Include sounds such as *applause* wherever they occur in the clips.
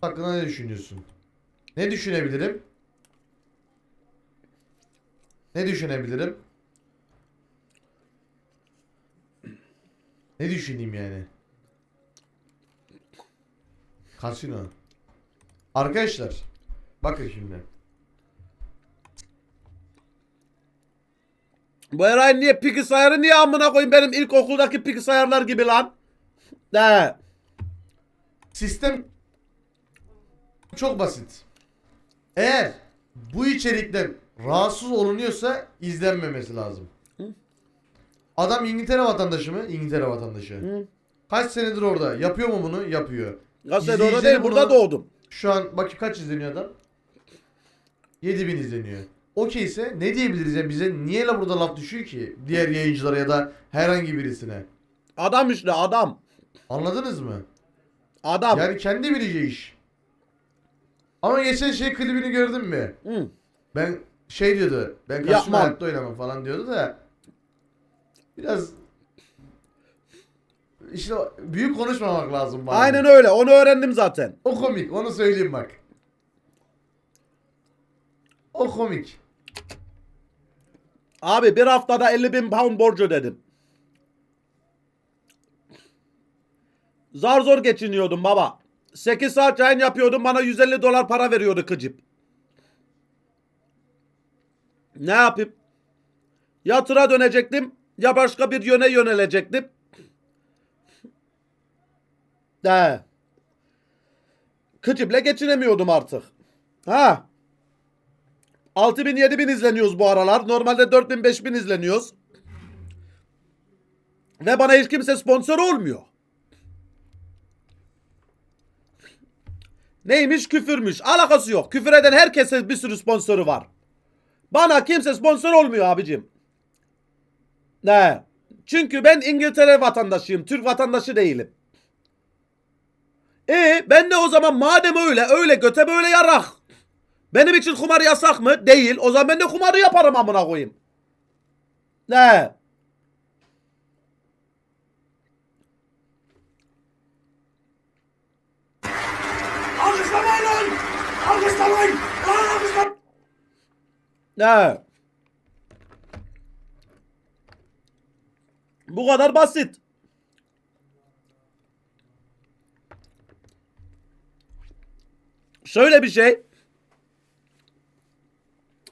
hakkında ne düşünüyorsun? Ne düşünebilirim? Ne düşünebilirim? Ne düşüneyim yani? Kasino. Arkadaşlar bakın şimdi. Bu Eray niye piki sayarı niye amına koyayım benim ilkokuldaki piki sayarlar gibi lan? De. Sistem çok basit. Eğer bu içerikten rahatsız olunuyorsa izlenmemesi lazım. Adam İngiltere vatandaşı mı? İngiltere vatandaşı. Kaç senedir orada? Yapıyor mu bunu? Yapıyor. Gazete orada değil burada bunu- doğdum. Şu an bakayım kaç izleniyor adam? 7000 izleniyor. Okeyse ne diyebiliriz ya bize niye la burada laf düşüyor ki diğer yayıncılara ya da herhangi birisine? Adam işte adam. Anladınız mı? Adam. Yani kendi bileceği iş. Ama geçen şey klibini gördün mü? Hı. Ben şey diyordu. Ben karşıma Yapmam. hayatta oynamam falan diyordu da. Biraz işte büyük konuşmamak lazım bazen. Aynen öyle onu öğrendim zaten. O komik. Onu söyleyeyim bak. O komik. Abi bir haftada 50 bin pound borç ödedim. Zar zor geçiniyordum baba. 8 saat yayın yapıyordum bana 150 dolar para veriyordu kıcıp. Ne yapayım? Ya tıra dönecektim ya başka bir yöne yönelecektim. De. Kıcıpla geçinemiyordum artık. Ha. 6000 7000 izleniyoruz bu aralar. Normalde 4000 5000 izleniyoruz. Ve bana hiç kimse sponsor olmuyor. Neymiş küfürmüş. Alakası yok. Küfür eden herkese bir sürü sponsoru var. Bana kimse sponsor olmuyor abicim. Ne? Çünkü ben İngiltere vatandaşıyım. Türk vatandaşı değilim. E ben de o zaman madem öyle öyle göte böyle yarak. Benim için kumar yasak mı? Değil. O zaman ben de kumarı yaparım amına koyayım. Ne? Alkışlamayın lan! Alkışlamayın! Lan alkışlamayın! Ne? Bu kadar basit. Şöyle bir şey.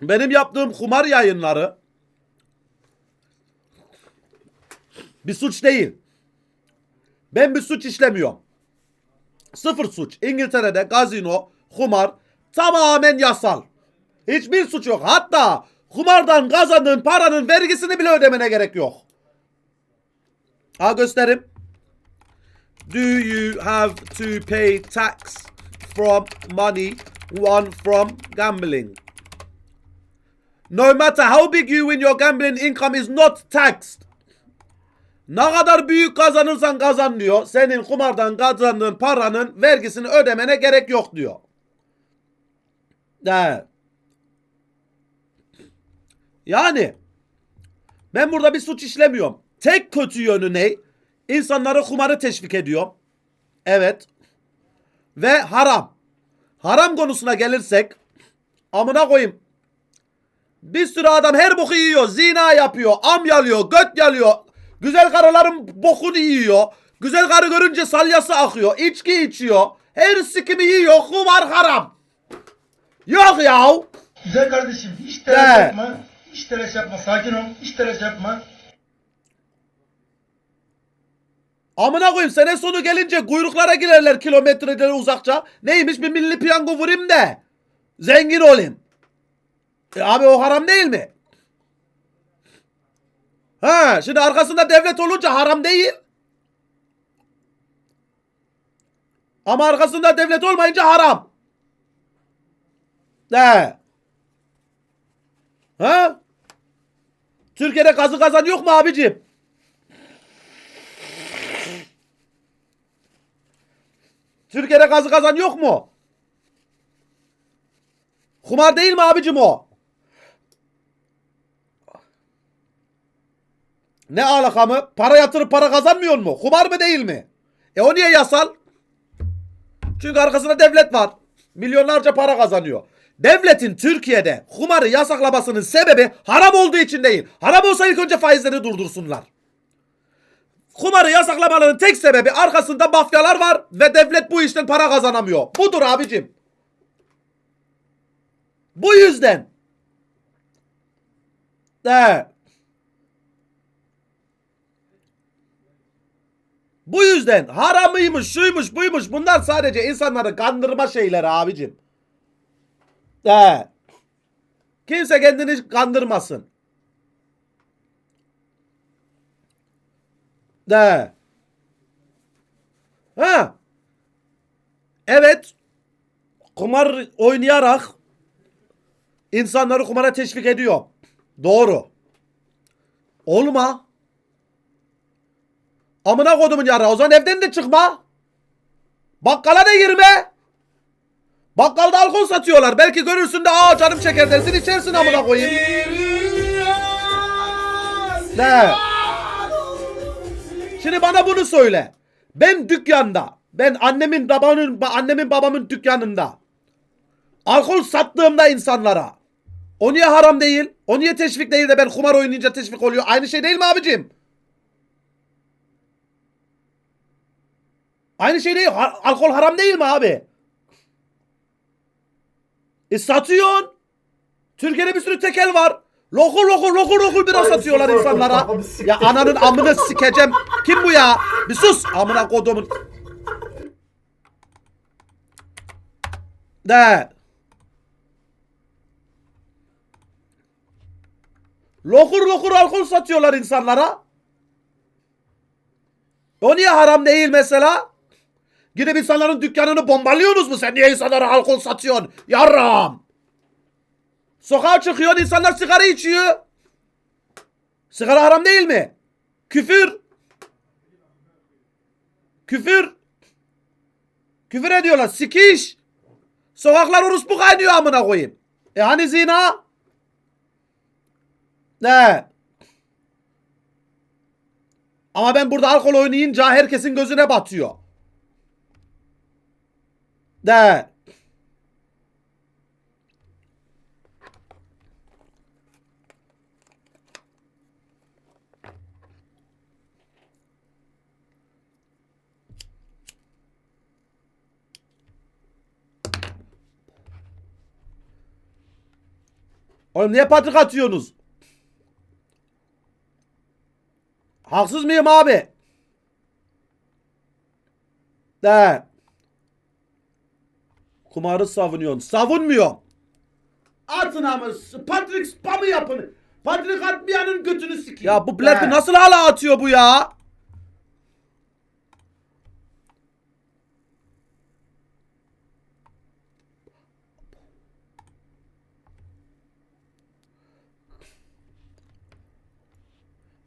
Benim yaptığım kumar yayınları bir suç değil. Ben bir suç işlemiyorum. Sıfır suç. İngiltere'de gazino, kumar tamamen yasal. Hiçbir suç yok. Hatta kumardan kazandığın paranın vergisini bile ödemene gerek yok. Ha gösterim. Do you have to pay tax from money won from gambling? No matter how big you win your gambling income is not taxed. Ne kadar büyük kazanırsan kazan diyor. Senin kumardan kazandığın paranın vergisini ödemene gerek yok diyor. Evet. Yani ben burada bir suç işlemiyorum. Tek kötü yönü ne? İnsanları kumarı teşvik ediyor. Evet. Ve haram. Haram konusuna gelirsek amına koyayım. Bir sürü adam her boku yiyor. Zina yapıyor. Am yalıyor. Göt yalıyor. Güzel karıların bokunu yiyor. Güzel karı görünce salyası akıyor. içki içiyor. Her sikimi yiyor. Kumar haram. Yok yahu. Güzel kardeşim hiç telaş yapma. Hiç telaş yapma. Sakin ol. Hiç telaş yapma. Amına koyayım sene sonu gelince kuyruklara girerler kilometreleri uzakça. Neymiş bir milli piyango vurayım da zengin olayım. E abi o haram değil mi? Ha şimdi arkasında devlet olunca haram değil. Ama arkasında devlet olmayınca haram. Ne? Ha? Türkiye'de kazı kazan yok mu abicim? Türkiye'de kazı kazan yok mu? Kumar değil mi abicim o? Ne alaka mı? Para yatırıp para kazanmıyor mu? Kumar mı değil mi? E o niye yasal? Çünkü arkasında devlet var. Milyonlarca para kazanıyor. Devletin Türkiye'de kumarı yasaklamasının sebebi haram olduğu için değil. Haram olsa ilk önce faizleri durdursunlar. Kumarı yasaklamaların tek sebebi arkasında mafyalar var ve devlet bu işten para kazanamıyor. Budur abicim. Bu yüzden. De. Bu yüzden haramıymış, şuymuş, buymuş. Bunlar sadece insanları kandırma şeyleri abicim. De. Kimse kendini kandırmasın. De. Ha. Evet. Kumar oynayarak insanları kumara teşvik ediyor. Doğru. Olma. Amına kodumun yara. O zaman evden de çıkma. Bakkala da girme. Bakkalda alkol satıyorlar. Belki görürsün de aa canım çeker dersin içersin amına koyayım. Ne? Şimdi bana bunu söyle. Ben dükkanda, ben annemin babanın annemin babamın dükkanında alkol sattığımda insanlara o niye haram değil? O niye teşvik değil de ben kumar oynayınca teşvik oluyor? Aynı şey değil mi abicim? Aynı şey değil. Ha- alkol haram değil mi abi? E satıyorsun. Türkiye'de bir sürü tekel var. Lokur lokur lokur lokur bira satıyorlar insanlara. Ya ananın amını sikeceğim. Kim bu ya? Bir sus. Amına kodumun. De. Lokur lokur alkol satıyorlar insanlara. O niye haram değil mesela? Gidip insanların dükkanını bombalıyorsunuz mu? Sen niye insanlara alkol satıyorsun? Yarram. Sokağa çıkıyorsun insanlar sigara içiyor. Sigara haram değil mi? Küfür. Küfür. Küfür ediyorlar. Sikiş. Sokaklar orospu kaynıyor amına koyayım. E hani zina? Ne? Ama ben burada alkol oynayınca herkesin gözüne batıyor. De. Oğlum niye patrik atıyorsunuz? Haksız mıyım abi? De. Kumarı savunuyorsun. Savunmuyor. Atın ama Patrick spamı yapın. Patrick atmayanın götünü sikeyim. Ya bu Black'i nasıl hala atıyor bu ya?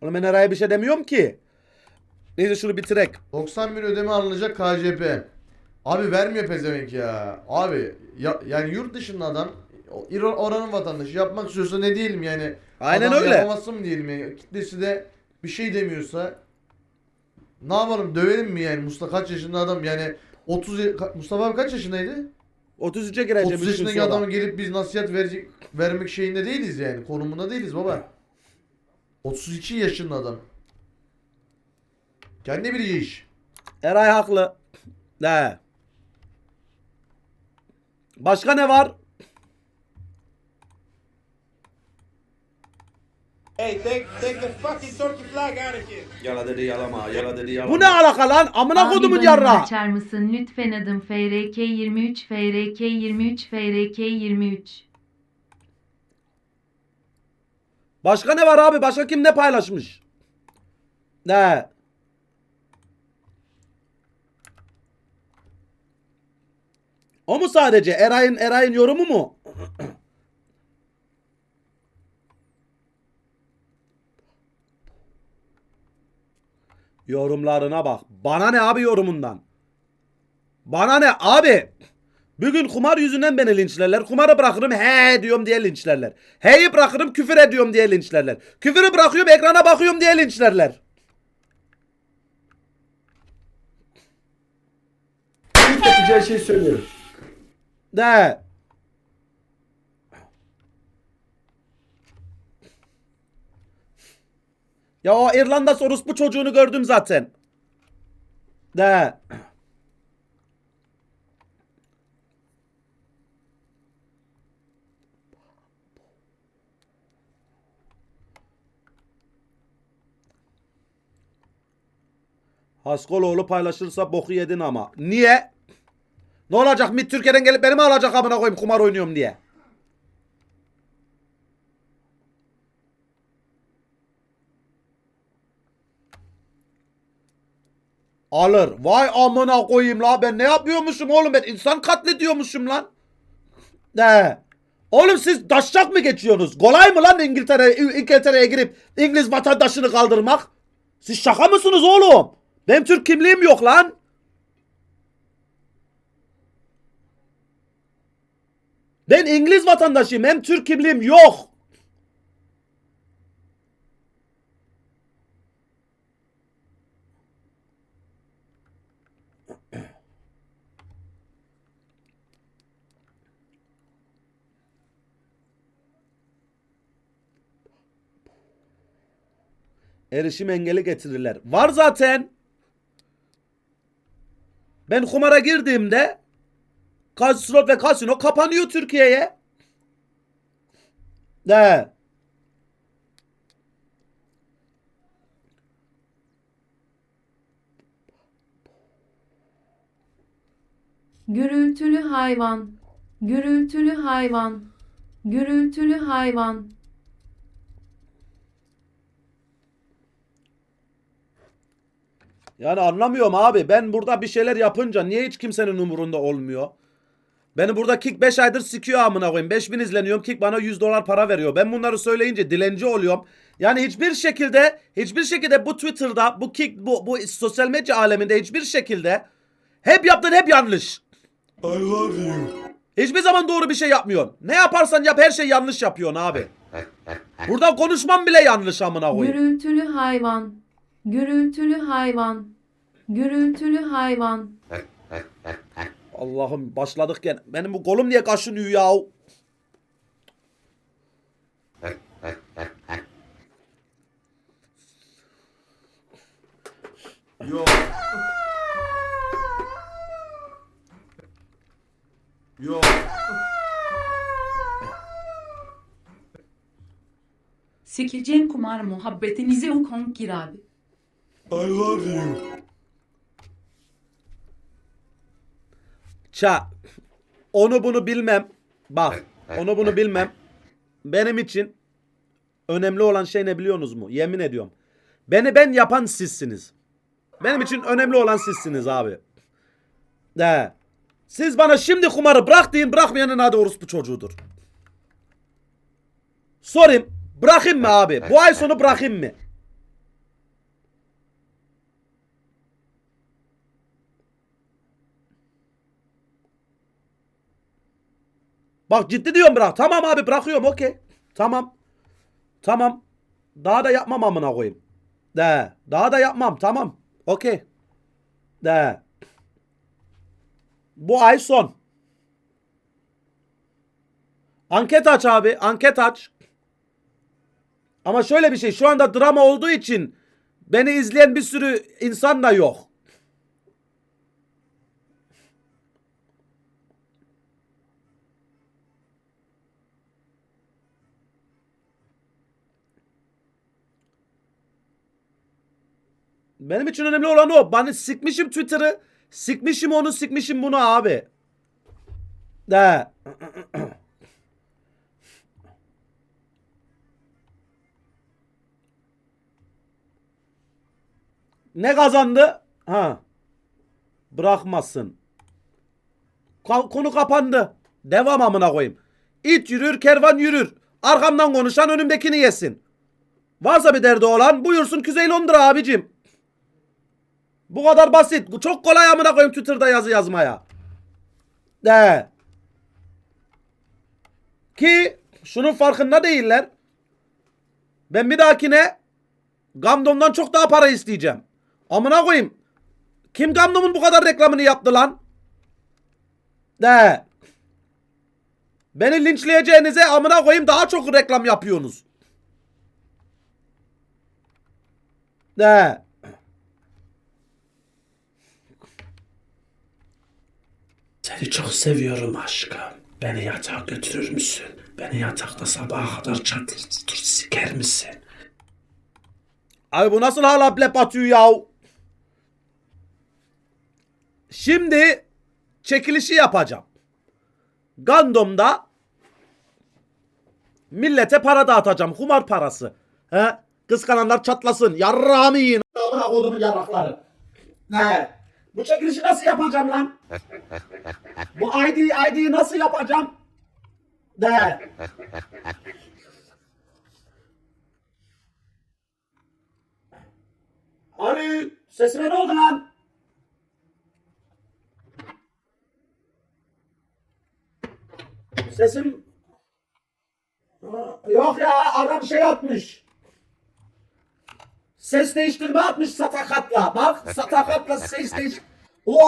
Oğlum ben Eray'a bir şey demiyorum ki. Neyse şunu bitirek. 90 bin ödeme alınacak KCP. Abi vermiyor pezevenk ya. Abi ya, yani yurt dışında adam oranın vatandaşı yapmak istiyorsa ne diyelim yani. Aynen Adam öyle. Yapamazsın mı diyelim yani. Kitlesi de bir şey demiyorsa ne yapalım dövelim mi yani Mustafa kaç yaşında adam yani 30 ya- ka- Mustafa abi kaç yaşındaydı? 33'e gireceğim. 30 üç gün yaşındaki sonra. adamı gelip biz nasihat verecek vermek şeyinde değiliz yani. Konumunda değiliz baba. 32 yaşında adam. Kendi bileceği iş. Eray haklı. Ne? Başka ne var? Hey, take take the fucking Turkey flag out of here. Yala dedi yalama, yala dedi yalama. Bu ne alaka lan? Amına kodumun yarra. açar mısın lütfen adım FRK 23 FRK 23 FRK 23. Başka ne var abi? Başka kim ne paylaşmış? Ne? O mu sadece? Eray'ın Eray'ın yorumu mu? *clears throat* Yorumlarına bak. Bana ne abi yorumundan? Bana ne abi? Bugün kumar yüzünden beni linçlerler. Kumarı bırakırım he diyorum diye linçlerler. He'yi bırakırım küfür ediyorum diye linçlerler. Küfürü bırakıyorum ekrana bakıyorum diye linçlerler. Atacağım söyleyeceği şeyi söylüyorum. De. Ya o İrlanda orospu çocuğunu gördüm zaten. De. Haskoloğlu paylaşırsa boku yedin ama. Niye? Ne olacak? MİT Türkiye'den gelip beni mi alacak amına koyayım kumar oynuyorum diye. Alır. Vay amına koyayım la ben ne yapıyormuşum oğlum ben insan katlediyormuşum lan. Ne? Oğlum siz daşacak mı geçiyorsunuz? Kolay mı lan İngiltere İngiltere'ye girip İngiliz vatandaşını kaldırmak? Siz şaka mısınız oğlum? Benim Türk kimliğim yok lan. Ben İngiliz vatandaşıyım. Hem Türk kimliğim yok. Erişim engeli getirirler. Var zaten. Ben kumara girdiğimde Slot ve kasino kapanıyor Türkiye'ye. De. Gürültülü hayvan. Gürültülü hayvan. Gürültülü hayvan. Yani anlamıyorum abi. Ben burada bir şeyler yapınca niye hiç kimsenin umurunda olmuyor? Beni burada Kick 5 aydır sikiyor amına koyayım. 5000 izleniyorum. Kick bana 100 dolar para veriyor. Ben bunları söyleyince dilenci oluyorum. Yani hiçbir şekilde hiçbir şekilde bu Twitter'da bu Kick bu, bu sosyal medya aleminde hiçbir şekilde hep yaptın hep yanlış. I love you. Hiçbir zaman doğru bir şey yapmıyorsun. Ne yaparsan yap her şey yanlış yapıyorsun abi. Burada konuşmam bile yanlış amına koyayım. Gürültülü hayvan. Gürültülü hayvan. Gürültülü hayvan. Allah'ım başladık gene. Benim bu kolum niye kaşınıyor ya? Yo. Yo. Sikeceğim kumar muhabbetinizi o konkir abi. I love you. Ça. Onu bunu bilmem. Bak. Onu bunu bilmem. Benim için önemli olan şey ne biliyorsunuz mu? Yemin ediyorum. Beni ben yapan sizsiniz. Benim için önemli olan sizsiniz abi. De. Siz bana şimdi kumarı bırak deyin bırakmayanın adı orospu çocuğudur. Sorayım. Bırakayım mı abi? Bu ay sonu bırakayım mı? Bak ciddi diyorum bırak. Tamam abi bırakıyorum okey. Tamam. Tamam. Daha da yapmam amına koyayım. De. Daha da yapmam. Tamam. Okey. De. Bu ay son. Anket aç abi. Anket aç. Ama şöyle bir şey. Şu anda drama olduğu için beni izleyen bir sürü insan da yok. Benim için önemli olan o. Ben sikmişim Twitter'ı. Sikmişim onu, sikmişim bunu abi. De. *clears throat* ne kazandı? Ha. Bırakmasın. Ka- konu kapandı. Devam amına koyayım. İt yürür, kervan yürür. Arkamdan konuşan önümdekini yesin. Varsa bir derdi olan buyursun Kuzey Londra abicim. Bu kadar basit. Çok kolay amına koyayım Twitter'da yazı yazmaya. De. Ki şunun farkında değiller. Ben bir dahakine Gamdom'dan çok daha para isteyeceğim. Amına koyayım. Kim Gamdom'un bu kadar reklamını yaptı lan? De. Beni linçleyeceğinize amına koyayım daha çok reklam yapıyorsunuz. De. Seni çok seviyorum aşkım. Beni yatağa götürür müsün? Beni yatakta sabaha kadar çatır çatır siker misin? Abi bu nasıl hala plep atıyor ya? Şimdi çekilişi yapacağım. Gandom'da millete para dağıtacağım. Kumar parası. He? Kıskananlar çatlasın. Yarrağımı yiyin. Amına kodumun yarrakları. Ne? Bu çekilişi nasıl yapacağım lan? *laughs* Bu ID, ID'yi nasıl yapacağım? Ne? Ali sesime ne oldu lan? Sesim yok ya adam şey atmış. Ses değiştirme atmış satakatla. Bak satakatla ses değiş. O